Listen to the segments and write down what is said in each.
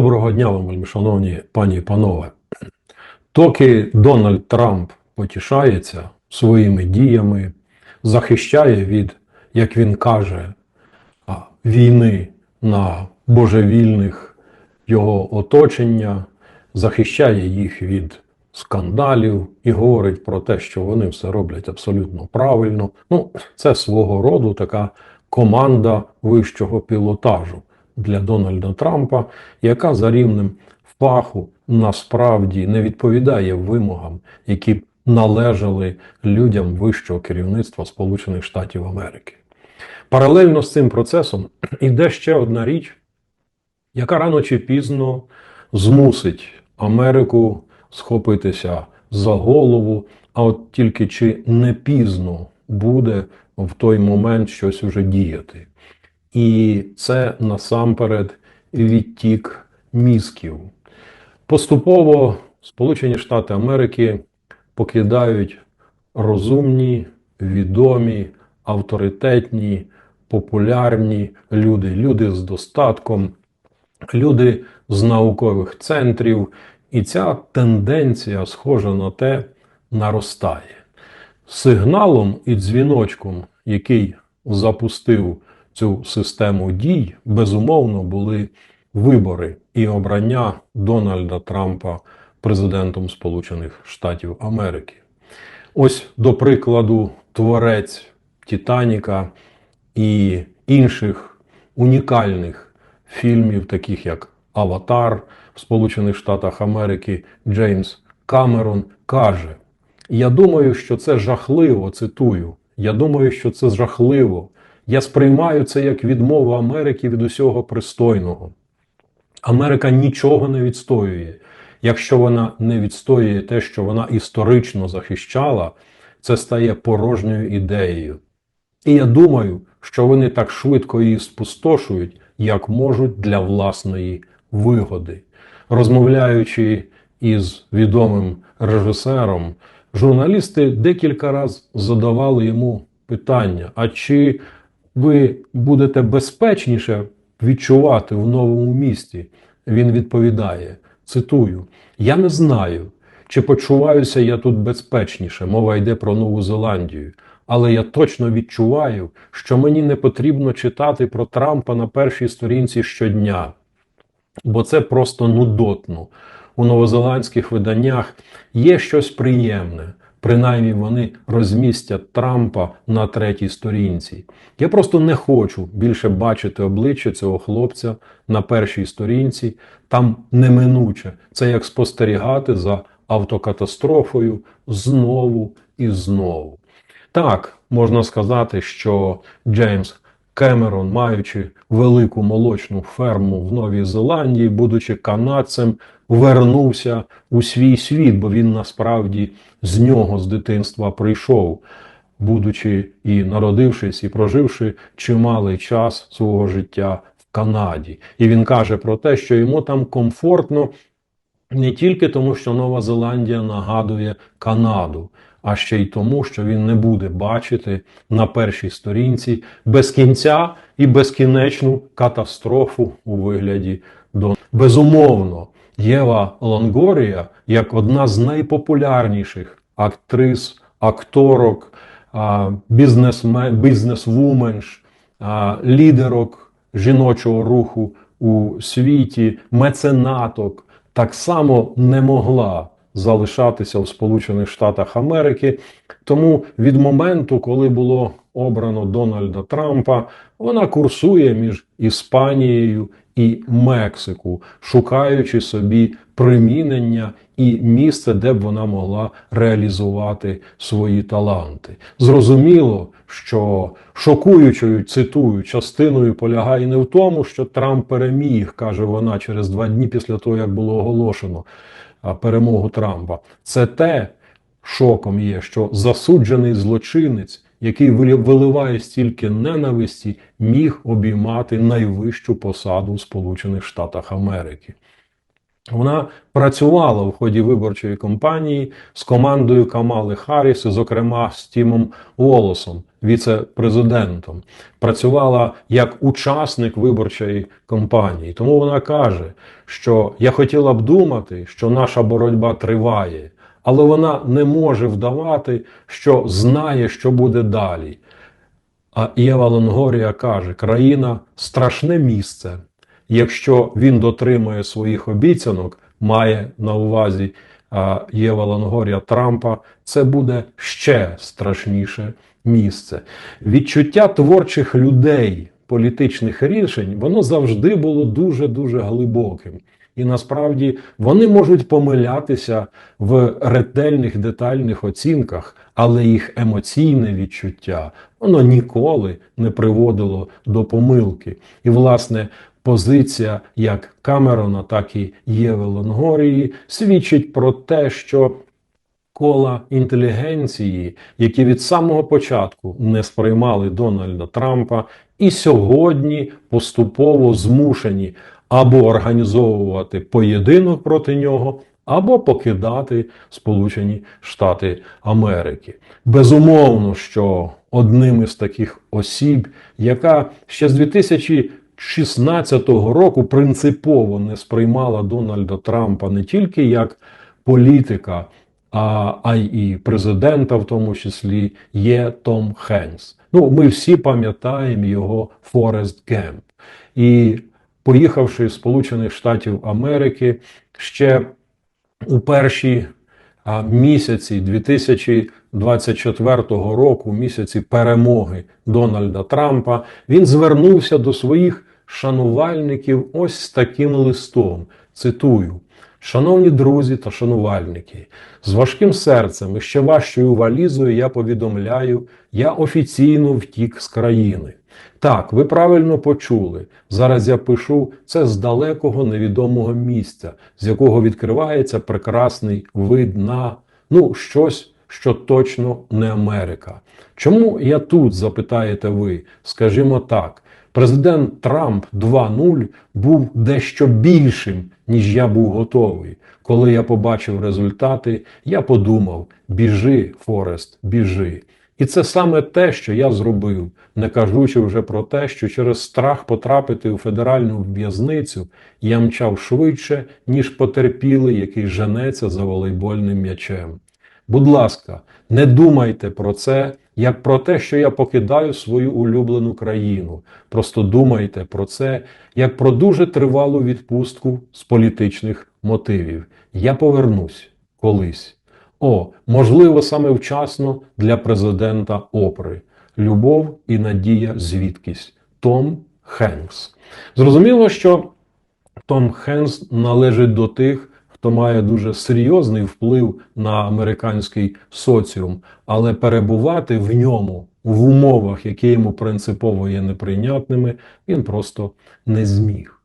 Доброго дня вам, шановні пані і панове. Доки Дональд Трамп потішається своїми діями, захищає від, як він каже, війни на божевільних його оточення, захищає їх від скандалів і говорить про те, що вони все роблять абсолютно правильно. Ну, це свого роду така команда вищого пілотажу для Дональда Трампа, яка за рівнем фаху насправді не відповідає вимогам, які б належали людям вищого керівництва Сполучених Штатів Америки. Паралельно з цим процесом іде ще одна річ, яка рано чи пізно змусить Америку схопитися за голову, а от тільки чи не пізно буде в той момент щось уже діяти. І це насамперед відтік мізків. Поступово Сполучені Штати Америки покидають розумні, відомі, авторитетні, популярні люди, люди з достатком, люди з наукових центрів. І ця тенденція, схожа на те, наростає. Сигналом і дзвіночком, який запустив цю систему дій, безумовно, були вибори і обрання Дональда Трампа президентом Сполучених Штатів Америки. Ось, до прикладу, творець Титаніка і інших унікальних фільмів, таких як Аватар в Сполучених Штатах Америки, Джеймс Камерон каже: Я думаю, що це жахливо, цитую. Я думаю, що це жахливо. Я сприймаю це як відмову Америки від усього пристойного. Америка нічого не відстоює. Якщо вона не відстоює те, що вона історично захищала, це стає порожньою ідеєю. І я думаю, що вони так швидко її спустошують, як можуть для власної вигоди. Розмовляючи із відомим режисером, журналісти декілька разів задавали йому питання: а чи ви будете безпечніше відчувати в новому місті? Він відповідає: цитую: Я не знаю, чи почуваюся я тут безпечніше. Мова йде про Нову Зеландію. Але я точно відчуваю, що мені не потрібно читати про Трампа на першій сторінці щодня, бо це просто нудотно. У новозеландських виданнях є щось приємне. Принаймні вони розмістять Трампа на третій сторінці. Я просто не хочу більше бачити обличчя цього хлопця на першій сторінці. Там неминуче. Це як спостерігати за автокатастрофою знову і знову. Так, можна сказати, що Джеймс Кемерон, маючи велику молочну ферму в Новій Зеландії, будучи канадцем, вернувся у свій світ, бо він насправді з нього з дитинства прийшов, будучи і народившись, і проживши чималий час свого життя в Канаді. І він каже про те, що йому там комфортно не тільки тому, що Нова Зеландія нагадує Канаду. А ще й тому, що він не буде бачити на першій сторінці без кінця і безкінечну катастрофу у вигляді до безумовно. Єва Лонгорія як одна з найпопулярніших актрис, акторок, бізнесвуменш, лідерок жіночого руху у світі, меценаток, так само не могла залишатися в Сполучених Штатах Америки. Тому від моменту, коли було обрано Дональда Трампа, вона курсує між Іспанією і Мексику, шукаючи собі примінення і місце, де б вона могла реалізувати свої таланти. Зрозуміло, що шокуючою цитую частиною полягає не в тому, що Трамп переміг, каже вона через два дні після того, як було оголошено перемогу Трампа. Це те шоком є, що засуджений злочинець, який виливає стільки ненависті, міг обіймати найвищу посаду в Сполучених Штатах Америки. Вона працювала в ході виборчої кампанії з командою Камали Харріс, зокрема з Тімом Волосом, віце-президентом. Працювала як учасник виборчої кампанії. Тому вона каже, що я хотіла б думати, що наша боротьба триває, але вона не може вдавати, що знає, що буде далі. А Єва Лонгорія каже: країна страшне місце. Якщо він дотримує своїх обіцянок, має на увазі Єва Лонгорія Трампа, це буде ще страшніше місце. Відчуття творчих людей, політичних рішень, воно завжди було дуже дуже глибоким. І насправді вони можуть помилятися в ретельних детальних оцінках, але їх емоційне відчуття воно ніколи не приводило до помилки. І, власне, позиція як Камерона, так і Єви Лонгорії свідчить про те, що кола інтелігенції, які від самого початку не сприймали Дональда Трампа, і сьогодні поступово змушені або організовувати поєдинок проти нього, або покидати Сполучені Штати Америки. Безумовно, що одним із таких осіб, яка ще з 2016 року принципово не сприймала Дональда Трампа не тільки як політика, а, а й президента, в тому числі, є Том Хенкс. Ну, ми всі пам'ятаємо його Форест Гемп. І поїхавши з Сполучених Штатів Америки ще у перші місяці 2024 року, місяці перемоги Дональда Трампа, він звернувся до своїх шанувальників ось з таким листом. Цитую. Шановні друзі та шанувальники, з важким серцем і ще важчою валізою я повідомляю, я офіційно втік з країни. Так, ви правильно почули. Зараз я пишу це з далекого невідомого місця, з якого відкривається прекрасний вид на ну, щось, що точно не Америка. Чому я тут, запитаєте ви? Скажімо так. Президент Трамп 2.0 був дещо більшим, ніж я був готовий. Коли я побачив результати, я подумав: біжи, Форест, біжи. І це саме те, що я зробив, не кажучи вже про те, що через страх потрапити у федеральну в'язницю я мчав швидше, ніж потерпілий, який женеться за волейбольним м'ячем. Будь ласка, не думайте про це як про те, що я покидаю свою улюблену країну. Просто думайте про це як про дуже тривалу відпустку з політичних мотивів. Я повернусь колись. О, можливо, саме вчасно для президента Опри. Любов і надія звідкись. Том Хенкс. Зрозуміло, що Том Хенкс належить до тих, хто має дуже серйозний вплив на американський соціум, але перебувати в ньому в умовах, які йому принципово є неприйнятними, він просто не зміг.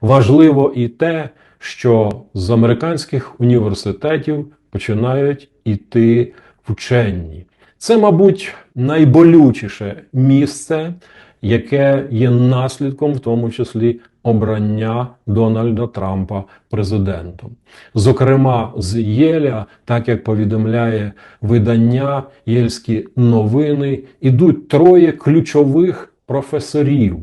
Важливо і те, що з американських університетів починають іти вчені. Це, мабуть, найболючіше місце, яке є наслідком, в тому числі, обрання Дональда Трампа президентом. Зокрема, з Єля, так як повідомляє видання Єльські новини, ідуть троє ключових професорів.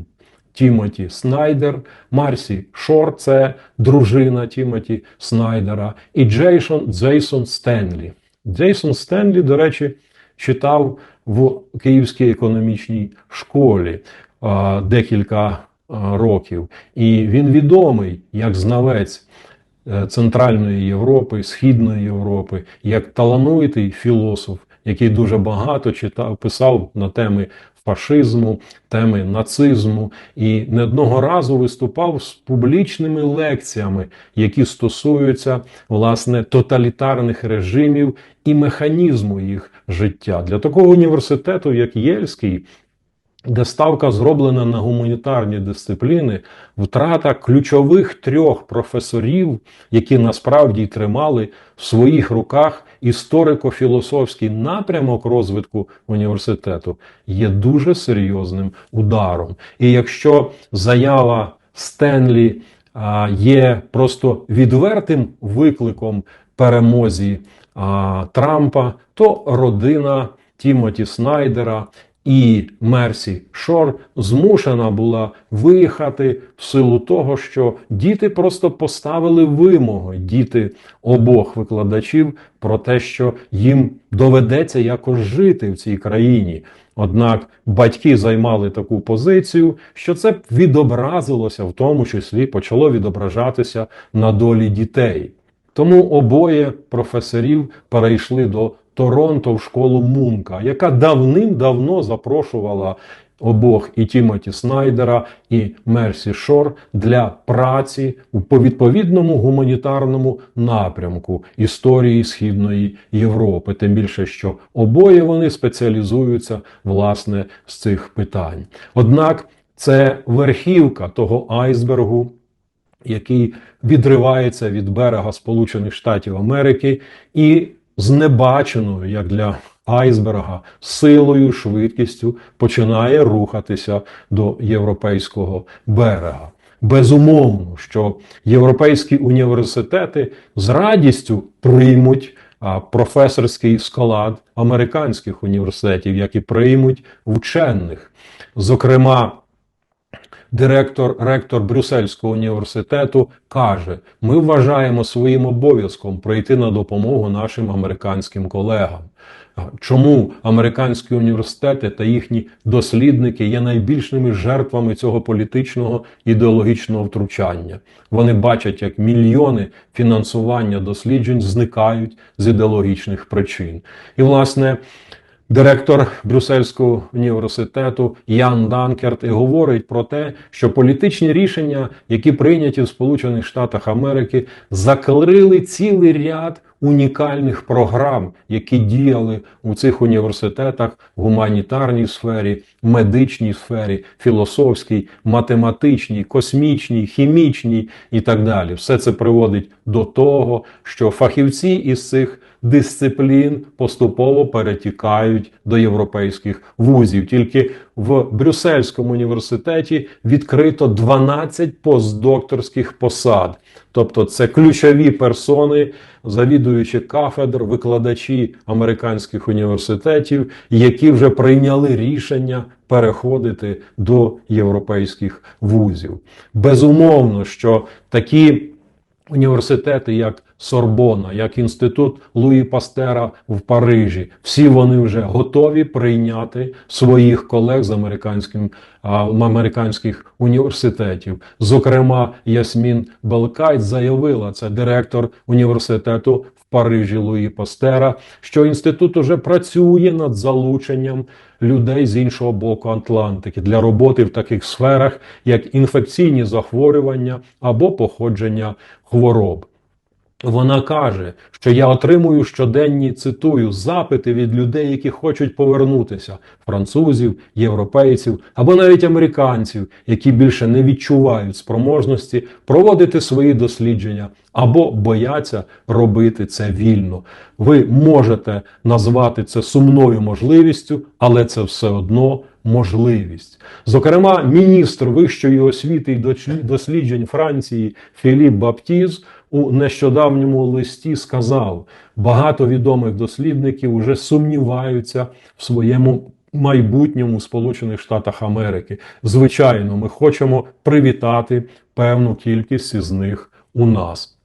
Тімоті Снайдер, Марсі Шор, це дружина Тімоті Снайдера, і Джейсон Джейсон Стенлі. Джейсон Стенлі, до речі, читав в Київській економічній школі а, декілька а, років, і він відомий як знавець е, Центральної Європи, Східної Європи, як талановитий філософ, який дуже багато читав, писав на теми фашизму, теми нацизму, і не одного разу виступав з публічними лекціями, які стосуються власне тоталітарних режимів і механізму їх життя для такого університету, як Єльський. Де ставка зроблена на гуманітарні дисципліни, втрата ключових трьох професорів, які насправді тримали в своїх руках історико-філософський напрямок розвитку університету, є дуже серйозним ударом. І якщо заява Стенлі є просто відвертим викликом перемозі а, Трампа, то родина Тімоті Снайдера і Мерсі Шор змушена була виїхати в силу того, що діти просто поставили вимоги, діти обох викладачів про те, що їм доведеться якось жити в цій країні. Однак батьки займали таку позицію, що це відобразилося, в тому числі почало відображатися на долі дітей. Тому обоє професорів перейшли до Торонто в школу Мунка, яка давним-давно запрошувала обох і Тімоті Снайдера, і Мерсі Шор для праці по відповідному гуманітарному напрямку історії Східної Європи. Тим більше, що обоє вони спеціалізуються власне з цих питань. Однак це верхівка того айсбергу який відривається від берега Сполучених Штатів Америки і з небаченою, як для айсберга, силою, швидкістю починає рухатися до європейського берега. Безумовно, що європейські університети з радістю приймуть професорський склад американських університетів, як і приймуть вчених. Зокрема, Директор, ректор Брюссельського університету каже: ми вважаємо своїм обов'язком прийти на допомогу нашим американським колегам. Чому американські університети та їхні дослідники є найбільшими жертвами цього політичного ідеологічного втручання? Вони бачать, як мільйони фінансування досліджень зникають з ідеологічних причин. І, власне, Директор Брюссельського університету Ян Данкерт і говорить про те, що політичні рішення, які прийняті в Сполучених Штатах Америки, закрили цілий ряд унікальних програм, які діяли у цих університетах в гуманітарній сфері, медичній сфері, філософській, математичній, космічній, хімічній і так далі. Все це приводить до того, що фахівці із цих дисциплін поступово перетікають до європейських вузів. Тільки в Брюссельському університеті відкрито 12 постдокторських посад. Тобто це ключові персони, завідуючі кафедр, викладачі американських університетів, які вже прийняли рішення переходити до європейських вузів. Безумовно, що такі університети, як Сорбона, як інститут Луї Пастера в Парижі, всі вони вже готові прийняти своїх колег з американським американських університетів. Зокрема, Ясмін Белкайт заявила, це директор університету в Парижі Луї Пастера, що інститут уже працює над залученням людей з іншого боку Атлантики для роботи в таких сферах, як інфекційні захворювання або походження хвороб. Вона каже, що я отримую щоденні цитую запити від людей, які хочуть повернутися французів, європейців або навіть американців, які більше не відчувають спроможності проводити свої дослідження або бояться робити це вільно. Ви можете назвати це сумною можливістю, але це все одно. Можливість, зокрема, міністр вищої освіти і досліджень Франції Філіп Баптіз у нещодавньому листі сказав: багато відомих дослідників вже сумніваються в своєму майбутньому Сполучених Штатах Америки. Звичайно, ми хочемо привітати певну кількість із них у нас.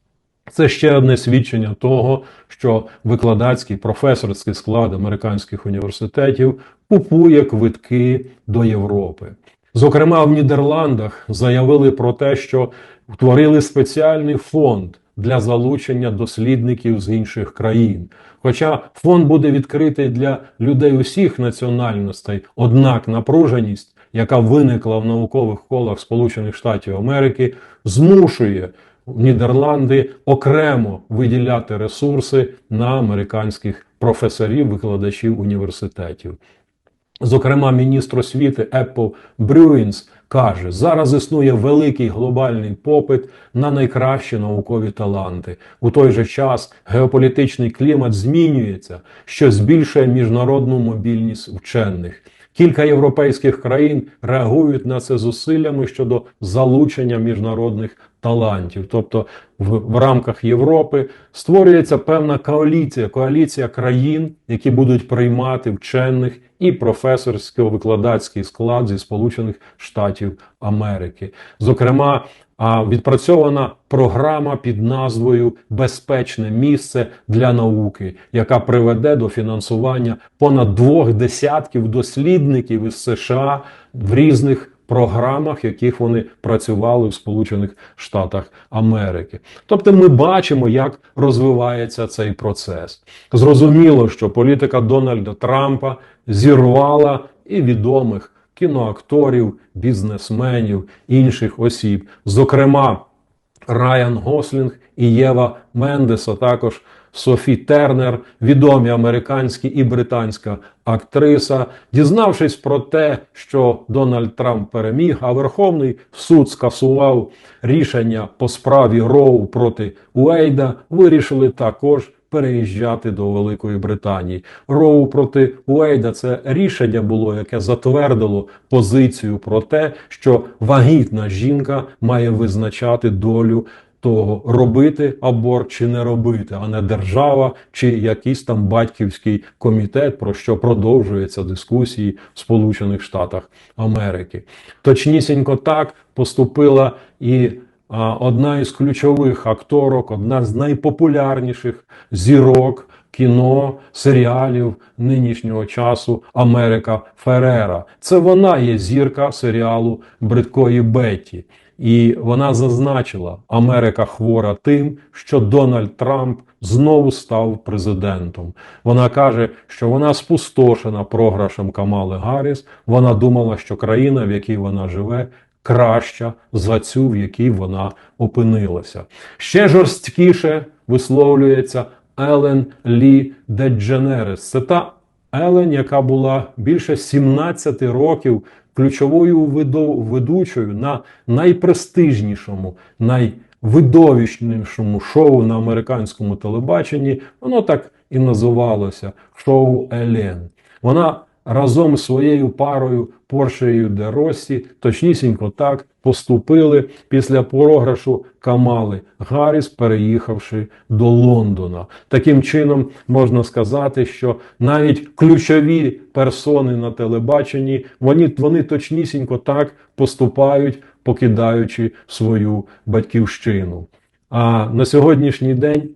Це ще одне свідчення того, що викладацький професорський склад американських університетів купує квитки до Європи. Зокрема, в Нідерландах заявили про те, що утворили спеціальний фонд для залучення дослідників з інших країн. Хоча фонд буде відкритий для людей усіх національностей, однак напруженість, яка виникла в наукових колах Сполучених Штатів Америки, змушує Нідерланди окремо виділяти ресурси на американських професорів, викладачів університетів. Зокрема, міністр освіти Apple Брюінс каже, зараз існує великий глобальний попит на найкращі наукові таланти. У той же час геополітичний клімат змінюється, що збільшує міжнародну мобільність вчених. Кілька європейських країн реагують на це зусиллями щодо залучення міжнародних талантів. Тобто в, в рамках Європи створюється певна коаліція, коаліція країн, які будуть приймати вчених і професорсько-викладацький склад зі Сполучених Штатів Америки. Зокрема, відпрацьована програма під назвою Безпечне місце для науки, яка приведе до фінансування понад двох десятків дослідників із США в різних програмах, яких вони працювали в Сполучених Штатах Америки. Тобто, ми бачимо, як розвивається цей процес. Зрозуміло, що політика Дональда Трампа зірвала і відомих кіноакторів, бізнесменів, інших осіб, зокрема. Райан Гослінг і Єва Мендес, а також Софі Тернер, відомі американські і британська актриса, дізнавшись про те, що Дональд Трамп переміг, а Верховний суд скасував рішення по справі Роу проти Уейда, вирішили також. Переїжджати до Великої Британії. Роу проти Уейда це рішення було, яке затвердило позицію про те, що вагітна жінка має визначати долю того, робити аборт чи не робити, а не держава чи якийсь там батьківський комітет, про що продовжуються дискусії в Сполучених Штатах Америки. Точнісінько так поступила і одна із ключових акторок, одна з найпопулярніших зірок кіно, серіалів нинішнього часу Америка Ферера. Це вона є зірка серіалу Бридкої Бетті. І вона зазначила, Америка хвора тим, що Дональд Трамп знову став президентом. Вона каже, що вона спустошена програшем Камали Гарріс. Вона думала, що країна, в якій вона живе, краща за цю, в якій вона опинилася. Ще жорсткіше висловлюється Елен Лі Дедженерес. Це та Елен, яка була більше 17 років ключовою ведучою на найпрестижнішому, найвидовищнішому шоу на американському телебаченні. Воно так і називалося шоу Елен. Вона разом з своєю парою Поршею де Росі, точнісінько так поступили після програшу Камали Гарріс, переїхавши до Лондона. Таким чином можна сказати, що навіть ключові персони на телебаченні вони, вони точнісінько так поступають, покидаючи свою батьківщину. А на сьогоднішній день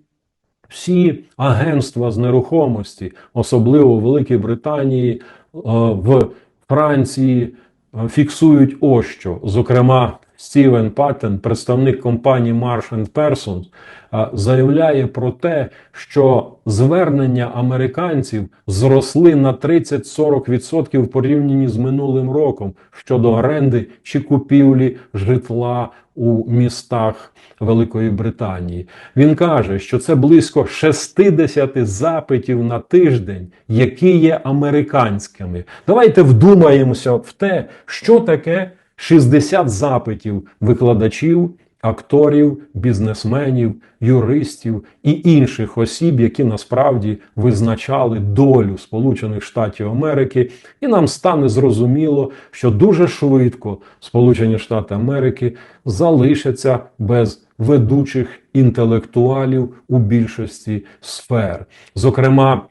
всі агентства з нерухомості, особливо в Великій Британії, в Франції, е, фіксують ось що. Зокрема, Стівен Паттен, представник компанії Marsh Persons, заявляє про те, що звернення американців зросли на 30-40% в порівнянні з минулим роком щодо оренди чи купівлі житла у містах Великої Британії. Він каже, що це близько 60 запитів на тиждень, які є американськими. Давайте вдумаємося в те, що таке 60 запитів викладачів. Акторів, бізнесменів, юристів і інших осіб, які насправді визначали долю Сполучених Штатів Америки, і нам стане зрозуміло, що дуже швидко Сполучені Штати Америки залишаться без ведучих інтелектуалів у більшості сфер. Зокрема,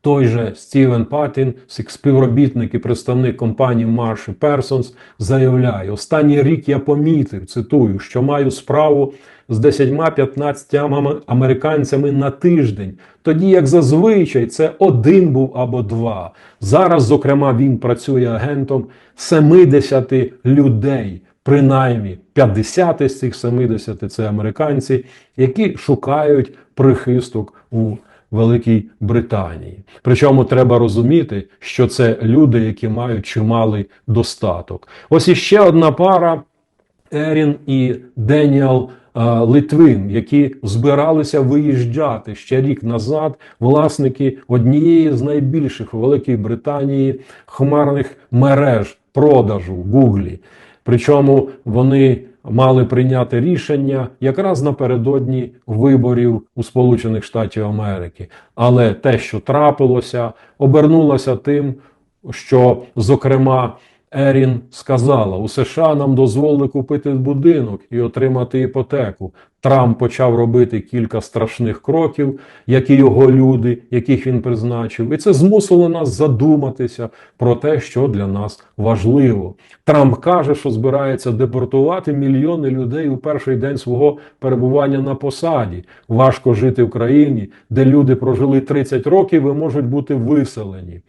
той же Стівен Паттін, співробітник і представник компанії Marsh Persons, заявляє: останній рік я помітив, цитую, що маю справу з 10-15 американцями на тиждень, тоді як зазвичай це один був або два. Зараз, зокрема, він працює агентом 70 людей. Принаймні 50 з цих 70 – це американці, які шукають прихисток у Великій Британії. Причому треба розуміти, що це люди, які мають чималий достаток. Ось іще одна пара Ерін і Деніел е, Литвин, які збиралися виїжджати ще рік назад, власники однієї з найбільших у Великій Британії хмарних мереж продажу в Гуглі. Причому вони мали прийняти рішення якраз напередодні виборів у Сполучених Штатів Америки. Але те, що трапилося, обернулося тим, що, зокрема, Ерін сказала: у США нам дозволили купити будинок і отримати іпотеку. Трамп почав робити кілька страшних кроків, як і його люди, яких він призначив, і це змусило нас задуматися про те, що для нас важливо. Трамп каже, що збирається депортувати мільйони людей у перший день свого перебування на посаді. Важко жити в країні, де люди прожили 30 років і можуть бути виселені.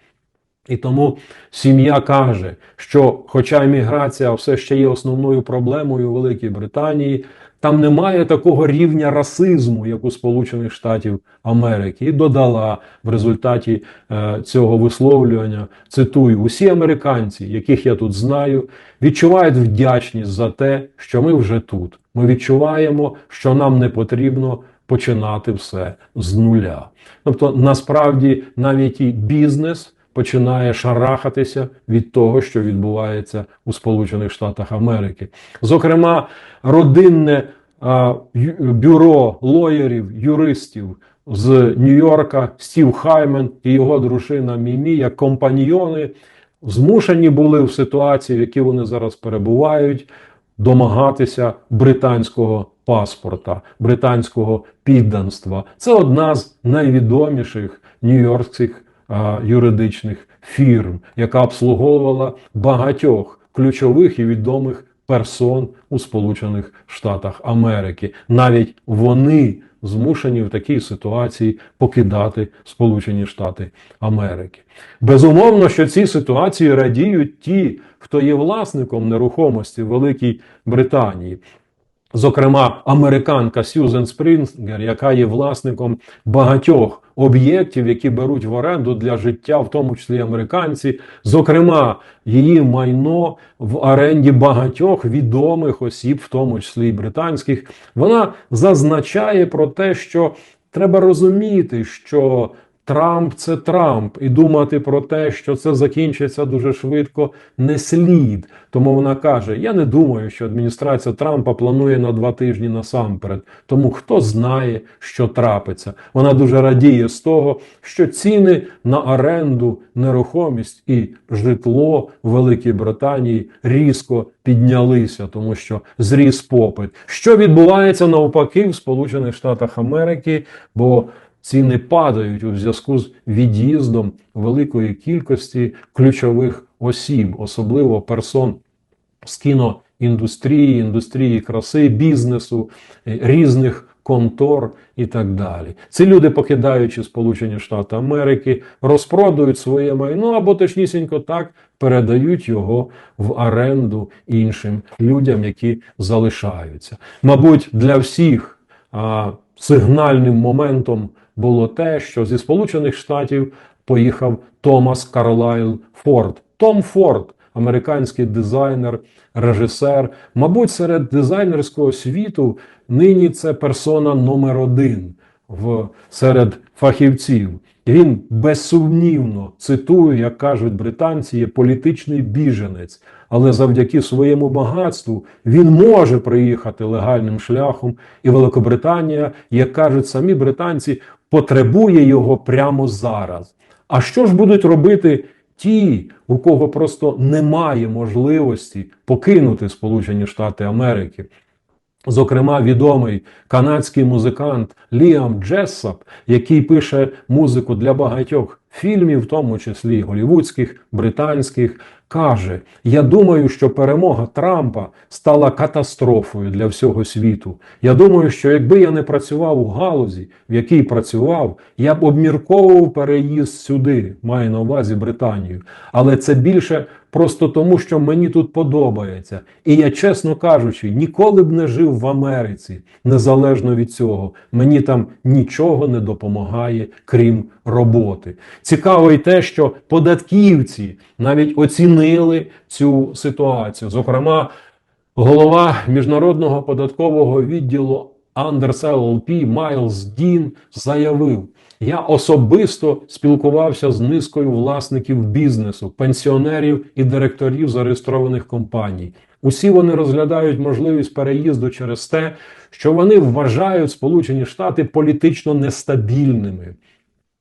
І тому сім'я каже, що, хоча імміграція все ще є основною проблемою у Великій Британії, там немає такого рівня расизму, як у Сполучених Штатів Америки, і додала в результаті е, цього висловлювання, цитую, усі американці, яких я тут знаю, відчувають вдячність за те, що ми вже тут. Ми відчуваємо, що нам не потрібно починати все з нуля. Тобто, насправді, навіть і бізнес починає шарахатися від того, що відбувається у Сполучених Штатах Америки. Зокрема, родинне бюро лоєрів, юристів з Нью-Йорка Стів Хаймен і його дружина Мімі, як компаньйони, змушені були в ситуації, в якій вони зараз перебувають, домагатися британського паспорта, британського підданства. Це одна з найвідоміших нью-йоркських юридичних фірм, яка обслуговувала багатьох ключових і відомих персон у Сполучених Штатах Америки. Навіть вони змушені в такій ситуації покидати Сполучені Штати Америки. Безумовно, що ці ситуації радіють ті, хто є власником нерухомості в Великій Британії. Зокрема, американка Сьюзен Спрінгер, яка є власником багатьох об'єктів, які беруть в оренду для життя, в тому числі американці. Зокрема, її майно в оренді багатьох відомих осіб, в тому числі і британських. Вона зазначає про те, що треба розуміти, що Трамп це Трамп, і думати про те, що це закінчиться дуже швидко, не слід. Тому вона каже: Я не думаю, що адміністрація Трампа планує на два тижні насамперед. Тому хто знає, що трапиться. Вона дуже радіє з того, що ціни на оренду, нерухомість і житло в Великій Британії різко піднялися, тому що зріс попит. Що відбувається навпаки в Сполучених Штатах Америки? бо ціни падають у зв'язку з від'їздом великої кількості ключових осіб, особливо персон з кіноіндустрії, індустрії краси, бізнесу, е, різних контор і так далі. Ці люди, покидаючи Сполучені Штати Америки, розпродають своє майно або точнісінько так передають його в оренду іншим людям, які залишаються. Мабуть, для всіх а, сигнальним моментом було те, що зі Сполучених Штатів поїхав Томас Карлайл Форд. Том Форд, американський дизайнер, режисер. Мабуть, серед дизайнерського світу нині це персона номер один в серед фахівців. Він безсумнівно цитую, як кажуть британці, є політичний біженець, але завдяки своєму багатству він може приїхати легальним шляхом, і Великобританія, як кажуть самі британці, потребує його прямо зараз. А що ж будуть робити ті, у кого просто немає можливості покинути Сполучені Штати Америки? Зокрема, відомий канадський музикант Ліам Джессап, який пише музику для багатьох фільмів, в тому числі голівудських, британських, каже: Я думаю, що перемога Трампа стала катастрофою для всього світу. Я думаю, що якби я не працював у галузі, в якій працював, я б обмірковував переїзд сюди, маю на увазі Британію. Але це більше просто тому, що мені тут подобається. І я, чесно кажучи, ніколи б не жив в Америці, незалежно від цього. Мені там нічого не допомагає, крім роботи. Цікаво й те, що податківці навіть оцінили цю ситуацію. Зокрема, голова міжнародного податкового відділу Андерс ЛЛП Майлз Дін заявив: я особисто спілкувався з низкою власників бізнесу, пенсіонерів і директорів зареєстрованих компаній. Усі вони розглядають можливість переїзду через те, що вони вважають Сполучені Штати політично нестабільними.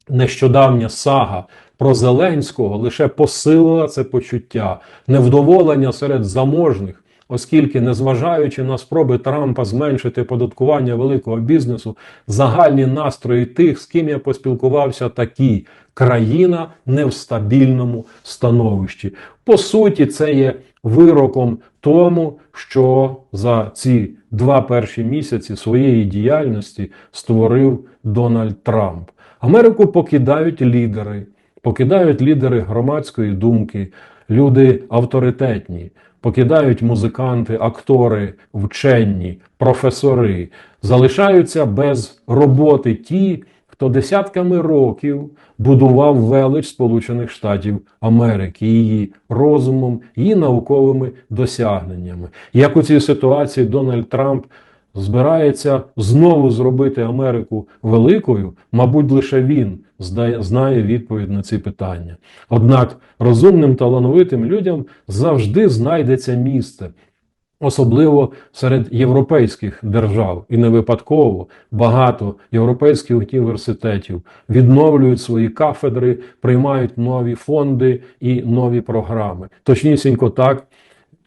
Нещодавня сага про Зеленського лише посилила це почуття невдоволення серед заможних. Оскільки, незважаючи на спроби Трампа зменшити податкування великого бізнесу, загальні настрої тих, з ким я поспілкувався, такі країна не в стабільному становищі. По суті, це є вироком тому, що за ці два перші місяці своєї діяльності створив Дональд Трамп. Америку покидають лідери, покидають лідери громадської думки, люди авторитетні. Покидають музиканти, актори, вчені, професори, залишаються без роботи ті, хто десятками років будував велич Сполучених Штатів Америки, її розумом, її науковими досягненнями. Як у цій ситуації Дональд Трамп збирається знову зробити Америку великою, мабуть, лише він знає відповідь на ці питання. Однак розумним талановитим людям завжди знайдеться місце. Особливо серед європейських держав, і не випадково багато європейських університетів відновлюють свої кафедри, приймають нові фонди і нові програми. Точнісінько так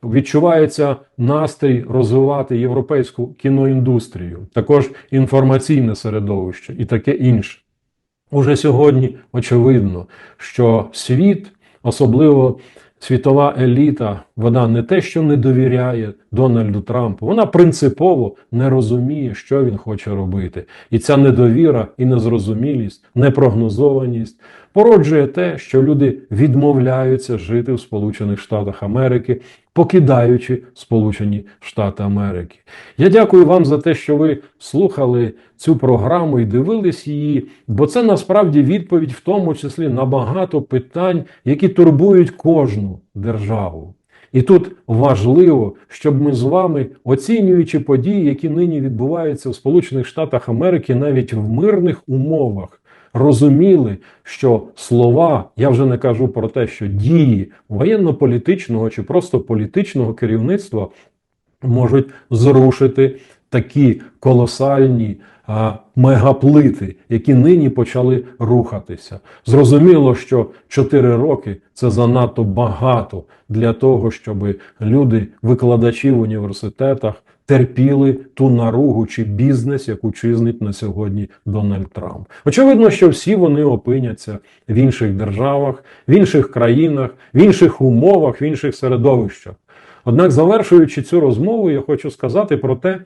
відчувається настрій розвивати європейську кіноіндустрію, також інформаційне середовище і таке інше. Уже сьогодні очевидно, що світ, особливо світова еліта, вона не те, що не довіряє Дональду Трампу, вона принципово не розуміє, що він хоче робити. І ця недовіра і незрозумілість, непрогнозованість породжує те, що люди відмовляються жити в Сполучених Штатах Америки, покидаючи Сполучені Штати Америки. Я дякую вам за те, що ви слухали цю програму і дивились її, бо це насправді відповідь, в тому числі на багато питань, які турбують кожну державу. І тут важливо, щоб ми з вами, оцінюючи події, які нині відбуваються в Сполучених Штатах Америки, навіть в мирних умовах, розуміли, що слова, я вже не кажу про те, що дії воєнно-політичного чи просто політичного керівництва можуть зрушити такі колосальні а, мегаплити, які нині почали рухатися. Зрозуміло, що 4 роки це занадто багато для того, щоб люди, викладачі в університетах, терпіли ту наругу чи бізнес, яку чизнить на сьогодні Дональд Трамп. Очевидно, що всі вони опиняться в інших державах, в інших країнах, в інших умовах, в інших середовищах. Однак, завершуючи цю розмову, я хочу сказати про те,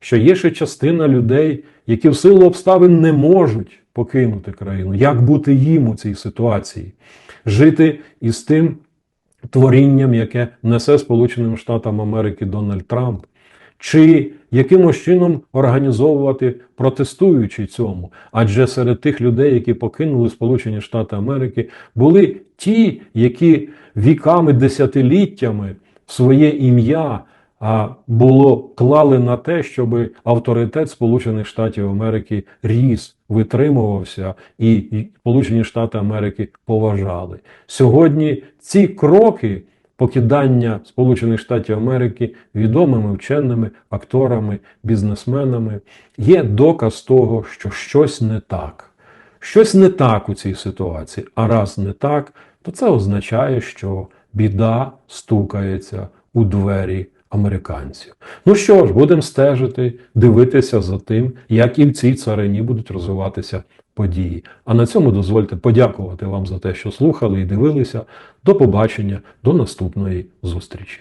що є ще частина людей, які в силу обставин не можуть покинути країну. Як бути їм у цій ситуації? Жити із тим творінням, яке несе Сполученим Штатам Америки Дональд Трамп, чи якимось чином організовувати протестуючи цьому? Адже серед тих людей, які покинули Сполучені Штати Америки, були ті, які віками, десятиліттями своє ім'я було клали на те, щоб авторитет Сполучених Штатів Америки ріс, витримувався, і Сполучені Штати Америки поважали. Сьогодні ці кроки покидання Сполучених Штатів Америки відомими вченими акторами, бізнесменами є доказ того, що щось не так. Щось не так у цій ситуації. А раз не так, то це означає, що біда стукається у двері американців. Ну що ж, будемо стежити, дивитися за тим, як і в цій царині будуть розвиватися події. А на цьому дозвольте подякувати вам за те, що слухали і дивилися. До побачення, до наступної зустрічі.